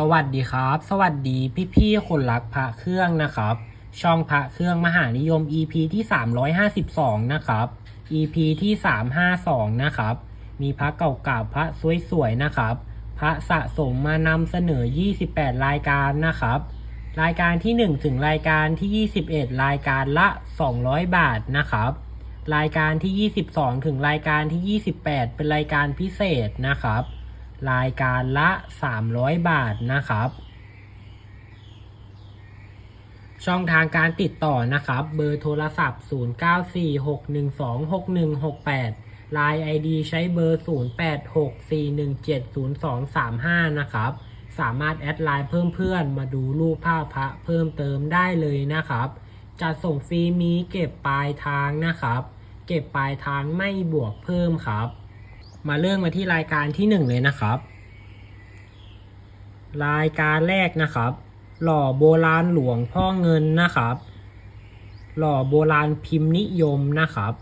สวัสดีครับ สวัสดีพี่ๆคนรักพระเครื่องนะครับ ช่องพระเครื่องมหานิยม EP ที่ 352 นะครับ EP ที่ 352 นะครับ มีพระเก่าๆพระสวยๆนะครับ พระสะสมมานำเสนอ 28 รายการนะครับ รายการที่ 1 ถึงรายการที่ 21 รายการละ 200 บาทนะครับ รายการที่ 22 ถึงรายการที่ 28 เป็นรายการพิเศษนะครับ รายการละ 300 บาทนะครับ ช่องทางการติดต่อนะครับ เบอร์โทรศัพท์ 0946126168 Line ID ใช้เบอร์ 0864170235 นะครับ สามารถแอดไลน์เพิ่มเพื่อนมาดูรูปภาพพระเพิ่มเติมได้เลยนะครับจะส่งฟรีมีเก็บปลายทางนะครับ เก็บปลายทางไม่บวกเพิ่มครับ มาเริ่มมาที่รายการที่หนึ่งเลยนะครับ รายการแรกนะครับ หล่อโบราณหลวงพ่อเงินนะครับ หล่อโบราณพิมพ์นิยมนะครับ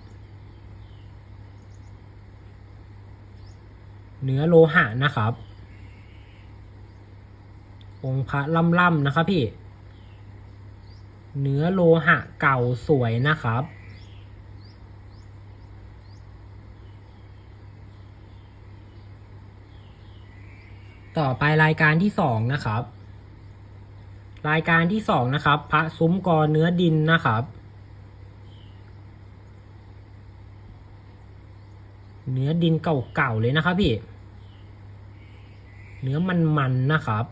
เนื้อโลหะนะครับ องค์พระล่ำๆนะครับพี่ เนื้อโลหะเก่าสวยนะครับ ต่อไปรายการที่สองนะครับ รายการที่สองนะครับ พระซุ้มกอเนื้อดินนะครับ เนื้อดินเก่าๆเลยนะครับพี่ เนื้อมันๆนะครับ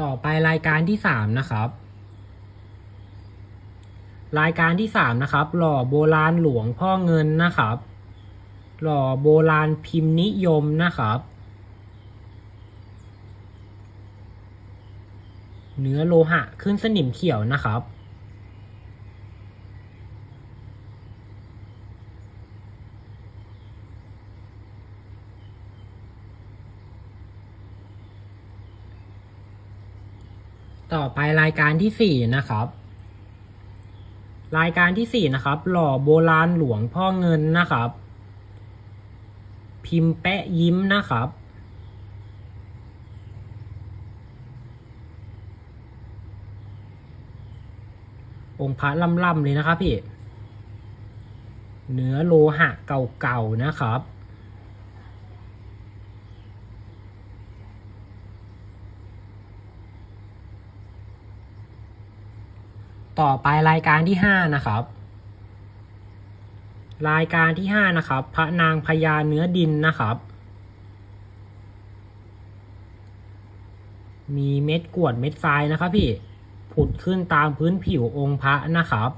ต่อไปรายการที่สามนะครับ รายการที่สามนะครับ หล่อโบราณหลวงพ่อเงินนะครับ หล่อโบราณพิมพ์นิยมนะครับ เนื้อโลหะขึ้นสนิมเขียวนะครับ ต่อไปรายการที่สี่นะครับ รายการที่สี่นะครับ หล่อโบราณหลวงพ่อเงินนะครับ พิมพ์แปะยิ้มนะครับ องค์พระล่ำๆเลยนะครับพี่ เนื้อโลหะเก่าๆนะครับ ต่อไปรายการที่ห้านะครับ รายการที่ห้านะครับ พระนางพญาเนื้อดินนะครับ มีเม็ดกวดเม็ดทรายนะครับพี่ผุดขึ้นตามพื้นผิวองค์พระนะครับ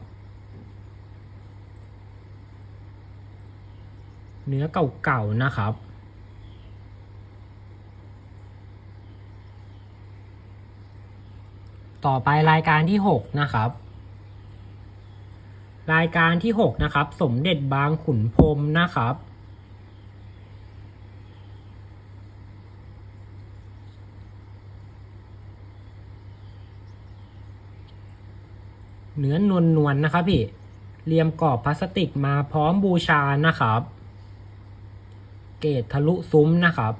เนื้อเก่าๆนะครับ ต่อไปรายการที่หกนะครับ รายการที่ 6 นะครับ สมเด็จบางขุนพรมนะครับ เนื้อนวลนวลนะครับพี่เรียมกรอบพลาสติกมาพร้อมบูชานะครับ เกตทะลุซุ้มนะครับ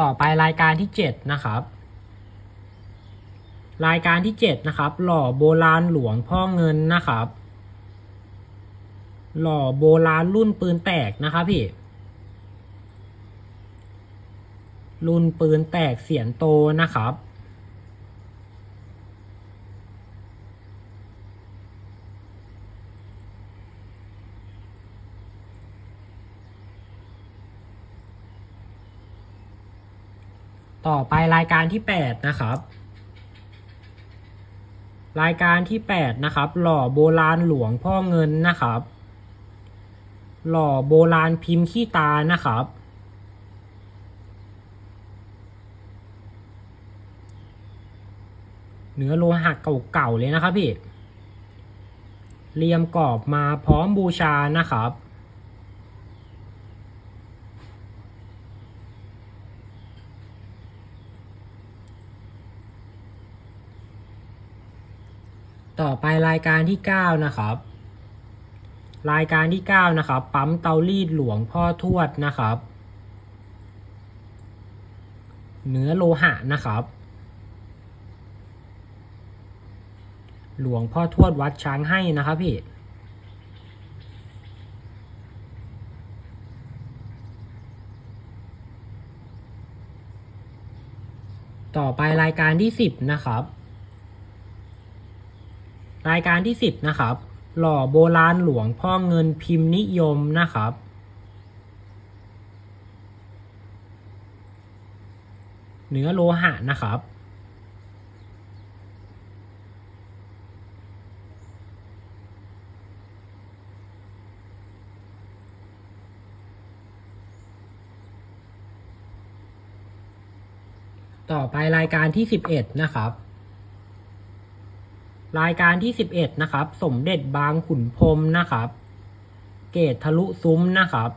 ต่อไปรายการที่ 7 นะครับ รายการที่ 7 นะครับ หล่อโบราณหลวงพ่อเงินนะครับ หล่อโบราณรุ่นปืนแตกนะครับพี่ รุ่นปืนแตกเสียนโตนะครับ ต่อไปรายการที่ 8 นะครับ รายการที่ 8 นะครับ หล่อโบราณหลวงพ่อเงินนะครับ หล่อโบราณพิมพ์ขี้ตานะครับ เนื้อโลหะเก่าๆเลยนะครับพี่เรียมกรอบมาพร้อมบูชานะครับ ไปรายการที่เก้านะครับ รายการที่เก้านะครับ ปั๊มเตารีดหลวงพ่อทวดนะครับ เนื้อโลหะนะครับ หลวงพ่อทวดวัดช้างให้นะครับพี่ต่อไปรายการที่สิบนะครับ รายการที่สิบนะครับ หล่อโบราณหลวงพ่อเงินพิมพ์นิยมนะครับ เนื้อโลหะนะครับ ต่อไปรายการที่สิบเอ็ดนะครับ รายการที่สิบเอ็ดนะครับ สมเด็จบางขุนพรมนะครับ เกตทะลุซุ้มนะครับ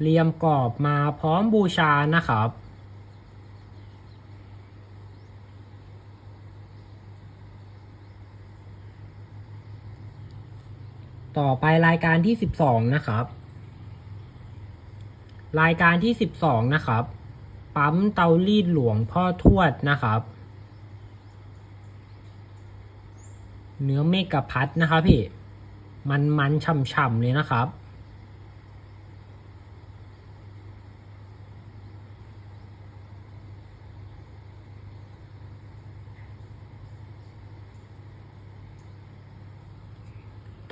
เรียมกรอบมาพร้อมบูชานะครับต่อไปรายการที่สิบสองนะครับ รายการที่สิบสองนะครับ ปั๊มเตารีดหลวงพ่อทวดนะครับ เนื้อเมกะพัดนะครับพี่ มันมันฉ่ำๆเลยนะครับ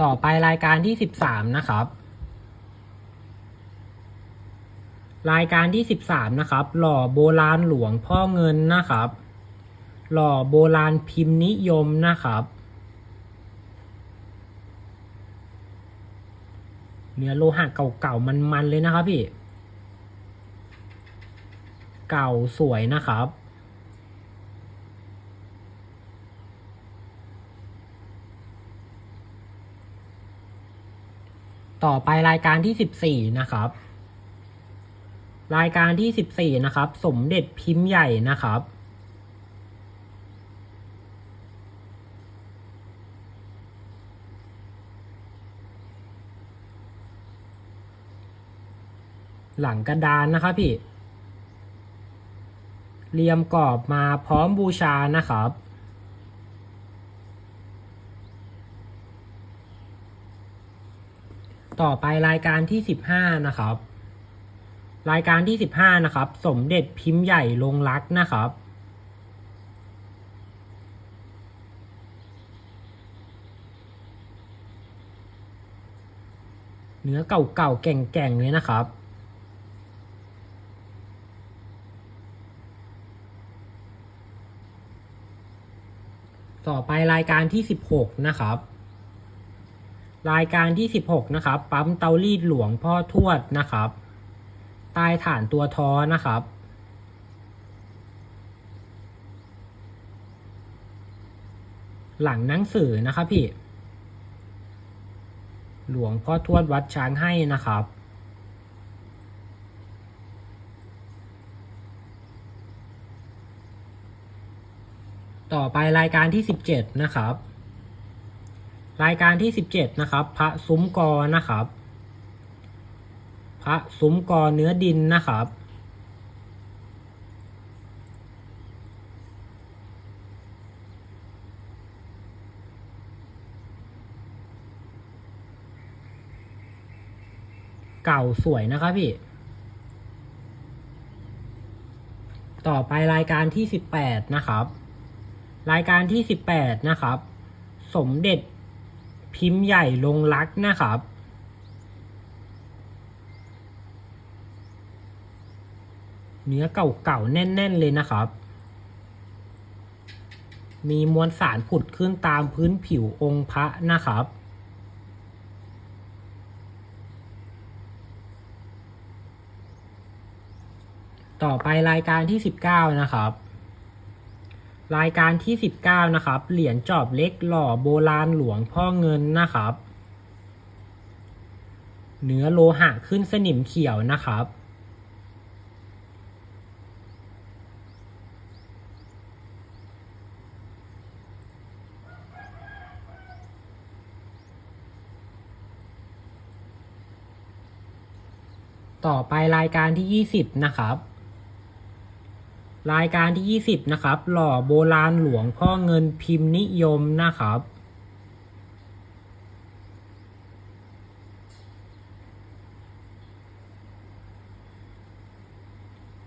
ต่อไปรายการที่สิบสามนะครับ รายการที่สิบสามนะครับ หล่อโบราณหลวงพ่อเงินนะครับ หล่อโบราณพิมพ์นิยมนะครับ เนื้อโลหะเก่าๆมันๆเลยนะครับพี่ เก่าสวยนะครับต่อไปรายการที่สิบสี่นะครับ รายการที่สิบสี่นะครับ สมเด็จพิมพ์ใหญ่นะครับ หลังกระดานนะครับพี่เรียมกรอบมาพร้อมบูชานะครับ ต่อไปรายการที่สิบห้านะครับ รายการที่สิบห้านะครับ สมเด็จพิมพ์ใหญ่ลงรักนะครับ เนื้อเก่าๆแก่งๆเลยนะครับต่อไปรายการที่สิบหกนะครับ รายการที่ 16 นะครับ ปั๊มเตารีดหลวงพ่อทวดนะครับ ใต้ฐานตัวท้อนะครับ หลังหนังสือนะครับพี่ หลวงพ่อทวดวัดช้างให้นะครับต่อไปรายการที่ 17 นะครับ รายการที่สิบเจ็ดนะครับ พระซุ้มกอนะครับ พระซุ้มกอเนื้อดินนะครับ เก่าสวยนะครับพี่ ต่อไปรายการที่สิบแปดนะครับ รายการที่สิบแปดนะครับ สมเด็จพิมพ์ใหญ่ลงรักนะครับ เนื้อเก่าๆแน่น ๆ เลยนะครับ มีมวลสารผุดขึ้นตามพื้นผิวองค์พระนะครับ ต่อไปรายการที่ 19 นะครับ รายการที่ 19 นะครับ เหรียญจอบเล็กหล่อโบราณหลวงพ่อเงินนะครับ เนื้อโลหะขึ้นสนิมเขียวนะครับ ต่อไปรายการที่ 20 นะครับ รายการที่ 20 นะครับ หล่อโบราณหลวงพ่อเงินพิมพ์นิยมนะครับ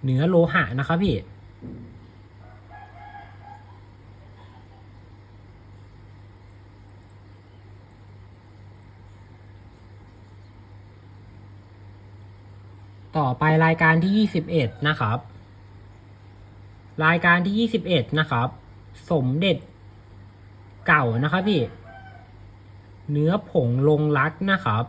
เนื้อโลหะนะครับพี่ ต่อไปรายการที่ 21 นะครับ รายการที่ 21 นะครับ สมเด็จเก่านะครับพี่ เนื้อผงลงรักนะครับ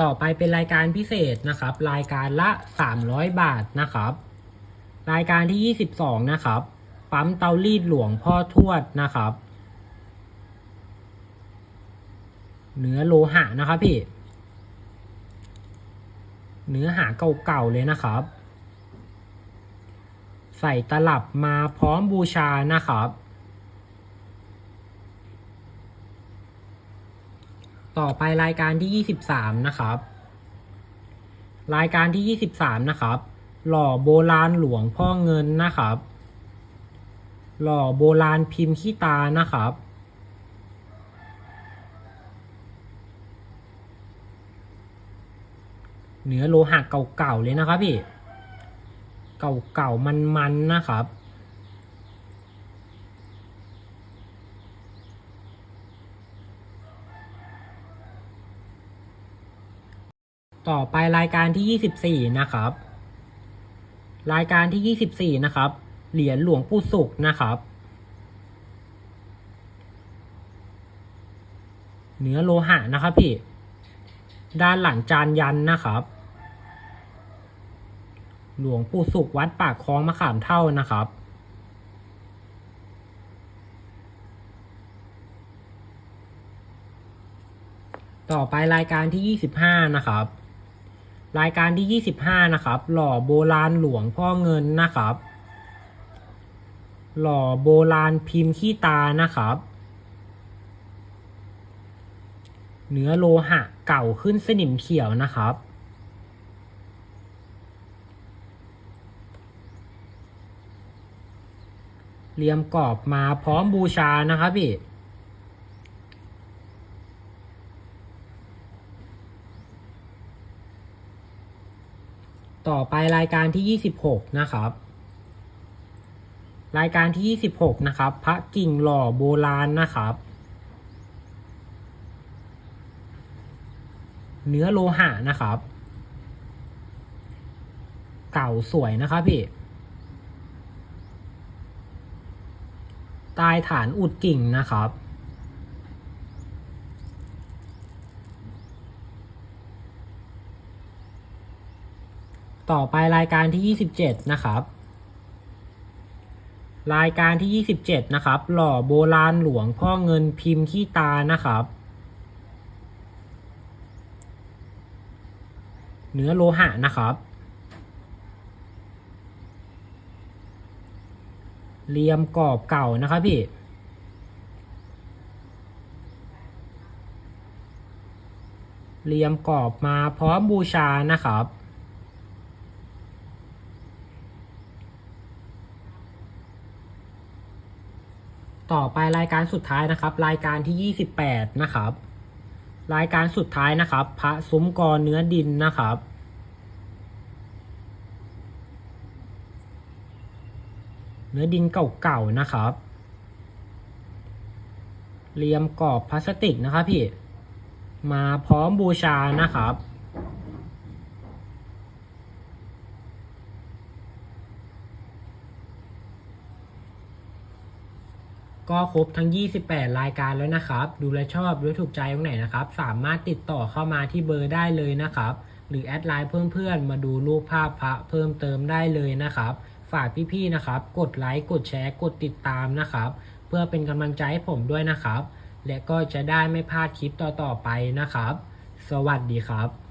ต่อไปเป็นรายการพิเศษนะครับ รายการละ 300 บาทนะครับ รายการที่ 22 นะครับ ปั๊มเตารีดหลวงพ่อทวดนะครับ เนื้อโลหะนะครับพี่ เนื้อหาเก่าๆเลยนะครับ ใส่ตลับมาพร้อมบูชานะครับ ต่อไปรายการที่ 23 นะครับ รายการที่ 23 นะครับ หล่อโบราณหลวงพ่อเงินนะครับ หล่อโบราณพิมพ์ขี้ตานะครับ เนื้อโลหะเก่าๆเลยนะครับพี่ เก่าๆมันๆนะครับ ต่อไปรายการที่ 24 นะครับ รายการที่ 24 นะครับ เหรียญหลวงปู่สุขนะครับ เนื้อโลหะนะครับพี่ ด้านหลังจานยันนะครับ หลวงปู่สุขวัดปากคลองมะขามเท่านะครับต่อไปรายการที่ 25 นะครับ รายการที่ 25 นะครับ หล่อโบราณหลวงพ่อเงินนะครับ หล่อโบราณพิมพ์ขี้ตานะครับเนื้อโลหะเก่าขึ้นสนิมเขียวนะครับเรียมกรอบมาพร้อมบูชานะครับพี่ ต่อไปรายการที่ 26 นะครับ รายการที่ 26 นะครับ พระกิ่งหล่อโบราณนะครับ เนื้อโลหะนะครับ เก่าสวยนะครับพี่ใต้ฐานอุดกิ่งนะครับ ต่อไปรายการที่ 27 นะครับ รายการที่ 27 นะครับ หล่อโบราณหลวงพ่อเงินพิมพ์ขี้ตานะครับ เนื้อโลหะนะครับเรียมกรอบเก่านะครับพี่เรียมกรอบมาพร้อมบูชานะครับ ต่อไปรายการสุดท้ายนะครับ รายการที่ 28 นะครับ รายการสุดท้ายนะครับ พระซุ้มกรเนื้อดินนะครับ เนื้อดินเก่าๆนะครับเรียมกรอบพลาสติกนะครับพี่ มาพร้อมบูชานะครับ ก็ครบทั้ง 28 รายการแล้วนะครับ ดูแลชอบดูถูกใจตรงไหนนะครับ สามารถติดต่อเข้ามาที่เบอร์ได้เลยนะครับ หรือแอดไลน์เพื่อนๆ มาดูรูปภาพพระเพิ่มเติมได้เลยนะครับ ฝากพี่ๆนะครับ กดไลค์ กดแชร์ กดติดตามนะครับ เพื่อเป็นกำลังใจให้ผมด้วยนะครับ และก็จะได้ไม่พลาดคลิปต่อๆไปนะครับ สวัสดีครับ